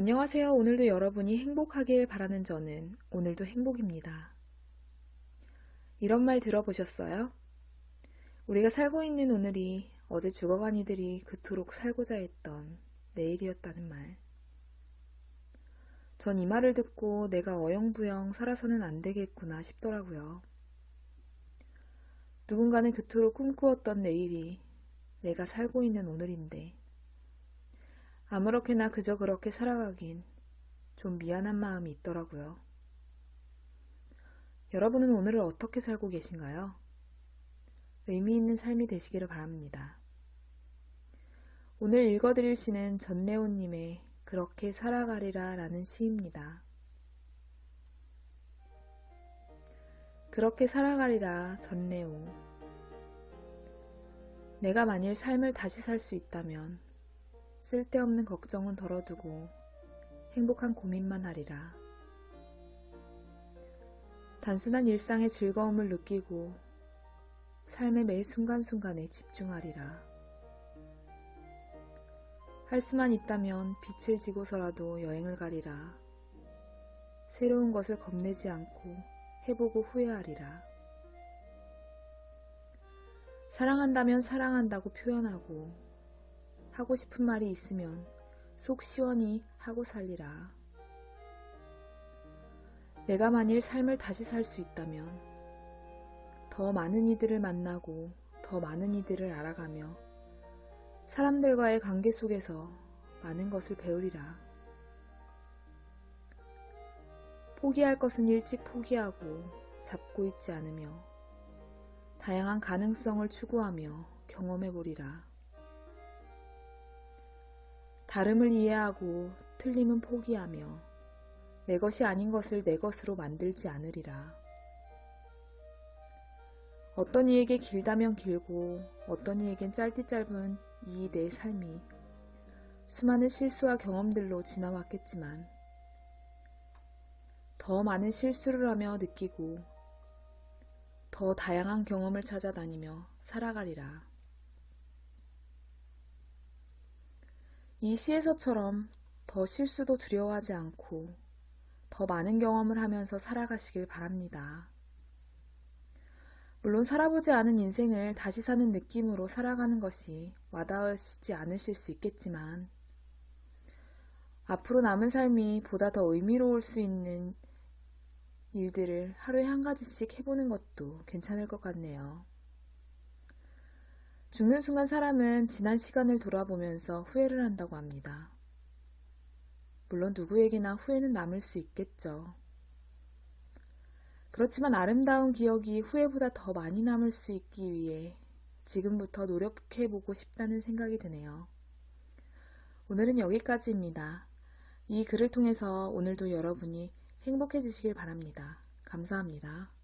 안녕하세요. 오늘도 여러분이 행복하길 바라는 저는 오늘도 행복입니다. 이런 말 들어보셨어요? 우리가 살고 있는 오늘이 어제 죽어간 이들이 그토록 살고자 했던 내일이었다는 말. 전 이 말을 듣고 내가 어영부영 살아서는 안 되겠구나 싶더라고요. 누군가는 그토록 꿈꾸었던 내일이 내가 살고 있는 오늘인데, 아무렇게나 그저 그렇게 살아가긴 좀 미안한 마음이 있더라고요. 여러분은 오늘을 어떻게 살고 계신가요? 의미 있는 삶이 되시기를 바랍니다. 오늘 읽어드릴 시는 전래호님의 그렇게 살아가리라 라는 시입니다. 그렇게 살아가리라 전래호. 내가 만일 삶을 다시 살 수 있다면 쓸데없는 걱정은 덜어두고 행복한 고민만 하리라. 단순한 일상의 즐거움을 느끼고 삶의 매 순간순간에 집중하리라. 할 수만 있다면 빛을 지고서라도 여행을 가리라. 새로운 것을 겁내지 않고 해보고 후회하리라. 사랑한다면 사랑한다고 표현하고 하고 싶은 말이 있으면 속 시원히 하고 살리라. 내가 만일 삶을 다시 살 수 있다면 더 많은 이들을 만나고 더 많은 이들을 알아가며 사람들과의 관계 속에서 많은 것을 배우리라. 포기할 것은 일찍 포기하고 잡고 있지 않으며 다양한 가능성을 추구하며 경험해 보리라. 다름을 이해하고 틀림은 포기하며 내 것이 아닌 것을 내 것으로 만들지 않으리라. 어떤 이에게 길다면 길고 어떤 이에겐 짧디 짧은 이 내 삶이 수많은 실수와 경험들로 지나왔겠지만 더 많은 실수를 하며 느끼고 더 다양한 경험을 찾아다니며 살아가리라. 이 시에서처럼 더 실수도 두려워하지 않고 더 많은 경험을 하면서 살아가시길 바랍니다. 물론 살아보지 않은 인생을 다시 사는 느낌으로 살아가는 것이 와닿으시지 않으실 수 있겠지만 앞으로 남은 삶이 보다 더 의미로울 수 있는 일들을 하루에 한 가지씩 해보는 것도 괜찮을 것 같네요. 죽는 순간 사람은 지난 시간을 돌아보면서 후회를 한다고 합니다. 물론 누구에게나 후회는 남을 수 있겠죠. 그렇지만 아름다운 기억이 후회보다 더 많이 남을 수 있기 위해 지금부터 노력해보고 싶다는 생각이 드네요. 오늘은 여기까지입니다. 이 글을 통해서 오늘도 여러분이 행복해지시길 바랍니다. 감사합니다.